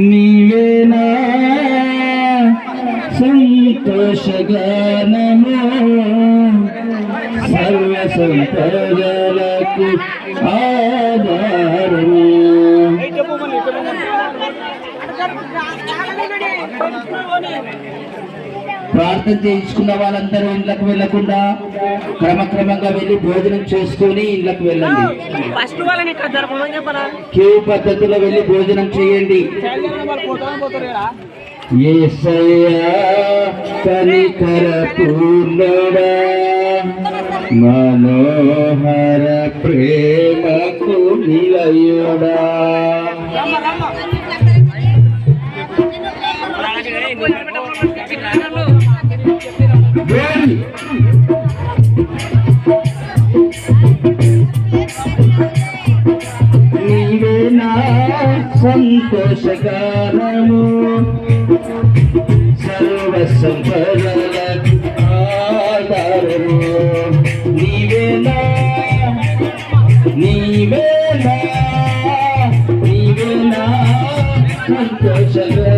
నీవేనా సంతోషగానము సర్వ సంపదలకు ఆధారము ప్రార్థన చేయించుకున్న వాళ్ళందరూ ఇళ్ళకు వెళ్ళకుండా క్రమక్రమంగా వెళ్ళి భోజనం చేసుకొని ఇళ్ళకు వెళ్ళండి. క్యూ పద్ధతిలో వెళ్ళి భోజనం చేయండి. పూర్ణుడా మనోహర ప్రేమకు నిలయుడా. సంతోషకారము సర్వ సంపదలకు ఆధారము నీవేనా నీవేనా నీవేనా సంతోషకారము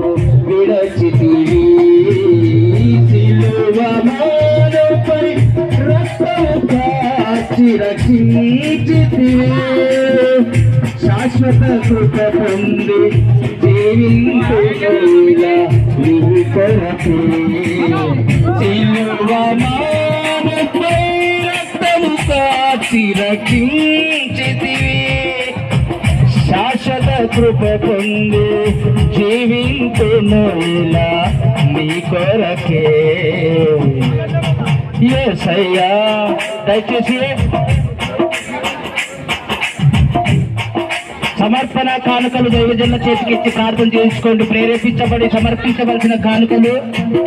భాగ్యము విడచితివి సిలువమానపై రక్తము కాచి రక్షించితివి శాశ్వత కృప పొంది జీవించులా నీ కొరకే సిలువమానపై రక్తము కాచి కృప పొంది జీవించునులా నీ కొరకే. యేసయ్యా దయచేసి సమర్పణ కానుకలు దైవజనుల చేతికి ఇచ్చి ప్రార్థన చేయించుకోండి. ప్రేరేపించబడి సమర్పించవలసిన కానుకలు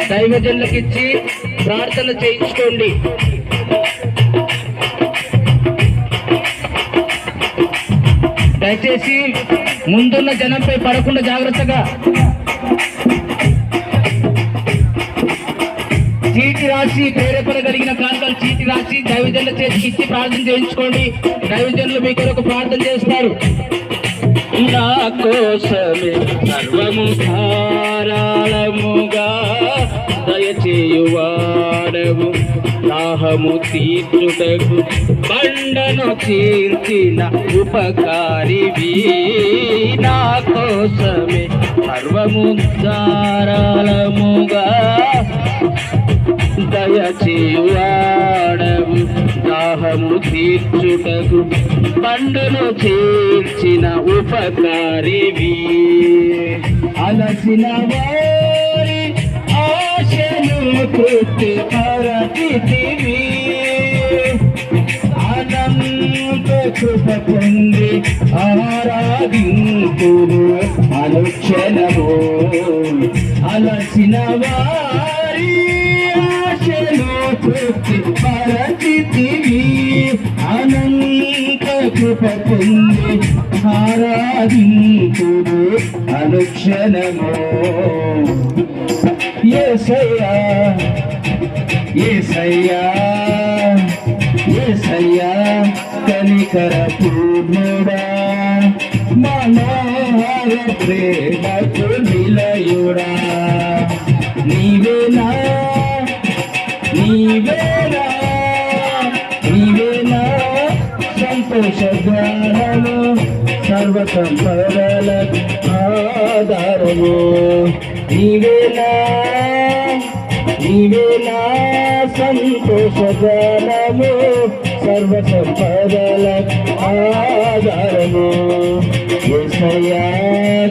దైవజన్లకిచ్చి ప్రార్థన చేయించుకోండి. దయచేసి ముందున్న జనంపై పడకుండా జాగ్రత్తగా. చీటి రాసి ప్రేరేపణ కలిగిన ప్రాంతాలు చీటి రాసి దైవజనుల చేతికి ఇచ్చి ప్రార్థన చేయించుకోండి. దైవజనులు మీ కొరకు ప్రార్థన చేస్తారు. నా కోసమే సర్వము ధారాళముగా దయచేయువాడవు. దాహము తీర్చుటకు బండను తీర్చిన ఉపకారివి నా కోసమే సర్వము దయచేవాడము దాహము తీర్చుటకు పండును చేర్చిన ఉపకారివి అలసిన వారి ఆశను తృప్తి పరచితివి అనంత కృప పొంది ఆరాధింతురు అనుక్షణము. అలసిన వారి ఆశలు తృప్తి పరచితివి అనంత కృప పొంది ఆరాధింతురు అనుక్షణము. ఏసయ్యా ఏసయ్యా ఏసయ్యా కనికర పూర్ణుడా మనోహర ప్రేమకు నిలయుడా. నీవేనా నీవేనా నీవేనా సంతోష గానము సర్వ సంపదల ఆధారము. నీవేనా నీవేనా సంతోష సర్వ సంపదల ఆధారము. ఎసయా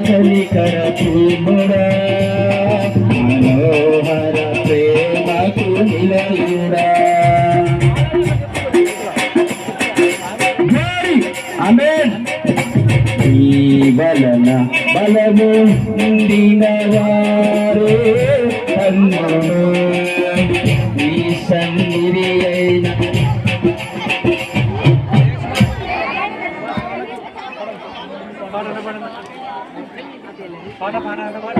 కనికర పూర్ణుడా தினவாரே தன்னோ நீ சந்நிதியை பாட பாட பாட பாட